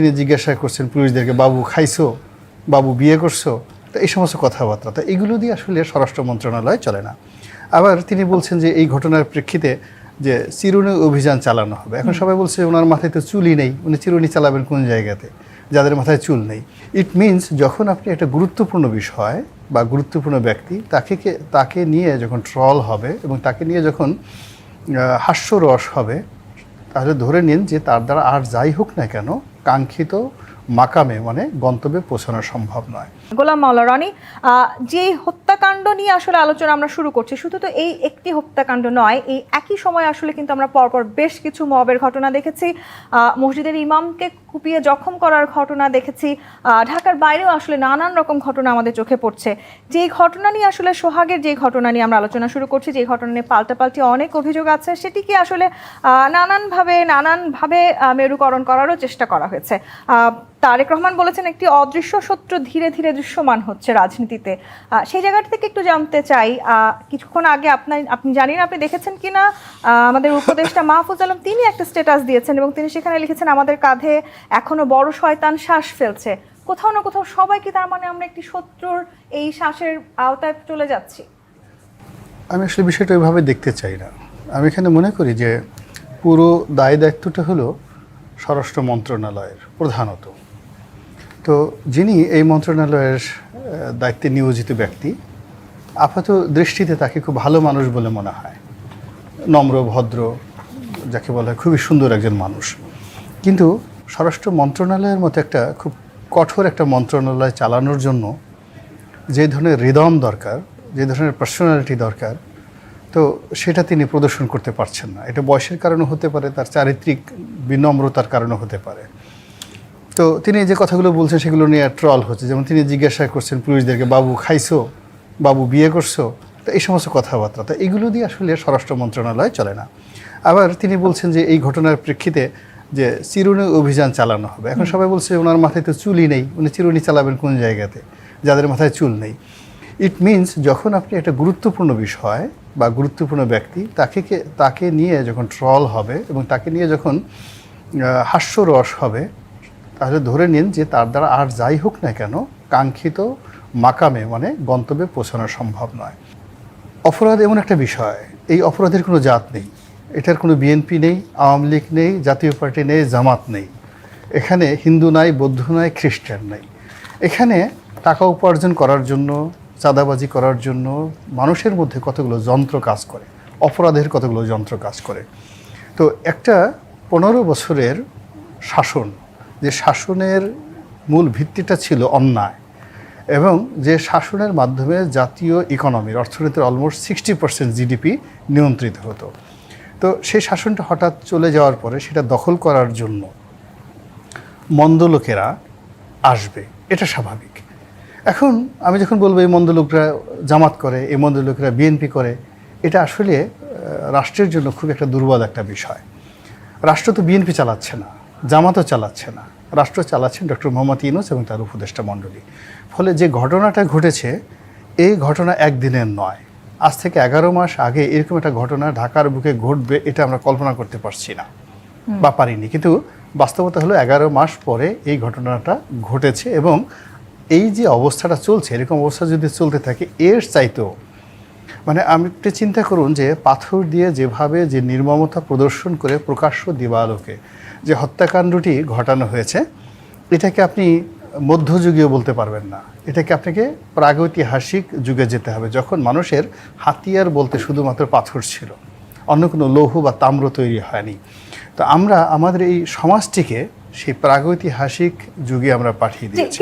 তিনি জিজ্ঞাসা করছেন পুলিশদেরকে বাবু খাইছো? বাবু বিয়ে করছ? তো এই সমস্ত কথাবার্তা। তো এগুলো দিয়ে আসলে স্বরাষ্ট্র মন্ত্রণালয় চলে না। আবার তিনি বলছেন যে এই ঘটনার প্রেক্ষিতে যে চিরুনি অভিযান চালানো হবে। এখন সবাই বলছে ওনার মাথায় তো চুলই নেই। উনি চিরুনি চালাবেন কোন জায়গাতে? যাদের মাথায় চুল নেই। ইট মিনস যখন আপনি একটা গুরুত্বপূর্ণ বিষয় বা গুরুত্বপূর্ণ ব্যক্তি, তাকে তাকে নিয়ে যখন ট্রল হবে এবং তাকে নিয়ে যখন হাস্যরস হবে তাহলে ধরে নিন যে তার দ্বারা আর যাই হোক না কেন কাঙ্ক্ষিত মাকামে মানে গন্তব্যে পৌঁছানো সম্ভব নয়। গোলাম মাওলা রনি যে হত্যাকাণ্ড নিয়ে আসলে আলোচনা আমরা শুরু করছি, শুধু তো এই একটি হত্যাকাণ্ড নয়, এই একই সময় আসলে কিন্তু আমরা পরপর বেশ কিছু মবের ঘটনা দেখেছি। মসজিদের ইমামকে কুপিয়ে জখম করার ঘটনা দেখেছি। ঢাকার বাইরেও আসলে নানান রকম ঘটনা আমাদের চোখে পড়ছে। যে ঘটনা নিয়ে আসলে সোহাগের যে ঘটনা নিয়ে আমরা আলোচনা শুরু করছি যে ঘটনা নিয়ে পাল্টাপাল্টি অনেক অভিযোগ আছে, সেটিকে আসলে নানানভাবে নানানভাবে মেরুকরণ করারও চেষ্টা করা হয়েছে। তারেক রহমান বলেছেন একটি অদৃশ্য শত্রু ধীরে ধীরে দৃশ্যমান হচ্ছে রাজনীতিতে। সেই জায়গাটা থেকে একটু জানতে চাই কিছুক্ষণ আগে আপনার আপনি জানি না আপনি দেখেছেন কিনা আহ, আমাদের উপদেষ্টা মাহফুজ আলম তিনি একটা স্ট্যাটাস দিয়েছেন এবং তিনি সেখানে লিখেছেন আমাদের কাঁধে এখনও বড় শয়তান শ্বাস ফেলছে। কোথাও না কোথাও সবাই কি তার মানে আমরা একটি শত্রুর এই শ্বাসের আওতায় চলে যাচ্ছি। আমি আসলে বিষয়টা ওইভাবে দেখতে চাই না। আমি এখানে মনে করি যে পুরো দায় দায়িত্বটা হলো স্বরাষ্ট্র মন্ত্রণালয়ের প্রধানত। তো যিনি এই মন্ত্রণালয়ের দায়িত্বে নিয়োজিত ব্যক্তি, আপাত দৃষ্টিতে তাকে খুব ভালো মানুষ বলে মনে হয়। নম্র, ভদ্র, যাকে বলা হয় খুবই সুন্দর একজন মানুষ। কিন্তু স্বরাষ্ট্র মন্ত্রণালয়ের মতো একটা খুব কঠোর একটা মন্ত্রণালয় চালানোর জন্য যে ধরনের হৃদম দরকার, যে ধরনের পার্সোনালিটি দরকার, তো সেটা তিনি প্রদর্শন করতে পারছেন না। এটা বয়সের কারণে হতে পারে, তার চারিত্রিক বিনম্রতার কারণে হতে পারে। তো তিনি যে কথাগুলো বলছেন সেগুলো নিয়ে ট্রল হচ্ছে। যেমন তিনি জিজ্ঞাসা করছেন পুলিশদেরকে বাবু খাইছো? বাবু বিয়ে করছ? তো এই সমস্ত কথাবার্তা। তো এগুলো দিয়ে আসলে স্বরাষ্ট্র মন্ত্রণালয় চলে না। আবার তিনি বলছেন যে এই ঘটনার প্রেক্ষিতে যে চিরুনি অভিযান চালানো হবে। এখন সবাই বলছে ওনার মাথায় তো চুলই নেই। উনি চিরুনি চালাবেন কোন জায়গাতে? যাদের মাথায় চুল নেই। ইট মিনস যখন আপনি একটা গুরুত্বপূর্ণ বিষয় বা গুরুত্বপূর্ণ ব্যক্তি, তাকে তাকে নিয়ে যখন ট্রল হবে এবং তাকে নিয়ে যখন হাস্যরস হবে তাহলে ধরে নিন যে তার দ্বারা আর যাই হোক না কেন কাঙ্ক্ষিত মাকামে মানে গন্তব্যে পৌঁছানো সম্ভব নয়। অপরাধ এমন একটা বিষয়, এই অপরাধের কোনো জাত নেই। এটার কোনো বিএনপি নেই, আওয়ামী লীগ নেই, জাতীয় পার্টি নেই, জামাত নেই। এখানে হিন্দু নাই, বৌদ্ধ নাই, খ্রিস্টান নাই। এখানে টাকা উপার্জন করার জন্য, চাঁদাবাজি করার জন্য মানুষের মধ্যে কতগুলো যন্ত্র কাজ করে, অপরাধের কতগুলো যন্ত্র কাজ করে। তো একটা পনেরো বছরের শাসন যে শাসনের মূল ভিত্তিটা ছিল অন্যায় এবং যে শাসনের মাধ্যমে জাতীয় ইকোনমির অর্থনীতির অলমোস্ট সিক্সটি পার্সেন্ট জিডিপি নিয়ন্ত্রিত হতো। তো সেই শাসনটা হঠাৎ চলে যাওয়ার পরে সেটা দখল করার জন্য মন্দ লোকেরা আসবে, এটা স্বাভাবিক। এখন আমি যখন বলব এই মন্দ লোকরা জামাত করে, এই মন্দ লোকেরা বিএনপি করে, এটা আসলে রাষ্ট্রের জন্য খুব একটা দুর্বল একটা বিষয়। রাষ্ট্র তো বিএনপি চালাচ্ছে না। জামাতও চালাচ্ছে না। রাষ্ট্র চালাচ্ছেন ডক্টর মোহাম্মদ ইউনুস এবং তার উপদেষ্টা মণ্ডলী। ফলে যে ঘটনাটা ঘটেছে এই ঘটনা একদিনের নয়। আজ থেকে এগারো মাস আগে এরকম একটা ঘটনা ঢাকার বুকে ঘটবে এটা আমরা কল্পনা করতে পারছি না বা পারিনি। কিন্তু বাস্তবতা হলো এগারো মাস পরে এই ঘটনাটা ঘটেছে এবং এই যে অবস্থাটা চলছে এরকম অবস্থা যদি চলতে থাকে এর চাইতেও মানে আমি একটু চিন্তা করুন যে পাথর দিয়ে যেভাবে যে নির্মমতা প্রদর্শন করে প্রকাশ্য দিবালোকে যে হত্যাকাণ্ডটি ঘটানো হয়েছে এটাকে আপনি মধ্যযুগীয় বলতে পারবেন না। এটাকে আপনাকে প্রাগৈতিহাসিক যুগে যেতে হবে যখন মানুষের হাতিয়ার বলতে শুধুমাত্র পাথর ছিল। অন্য কোনো লৌহ বা তাম্র তৈরি হয়নি। তো আমরা আমাদের এই সমাজটিকে সেই প্রাগৈতিহাসিক যুগে আমরা পাঠিয়ে দিয়েছি।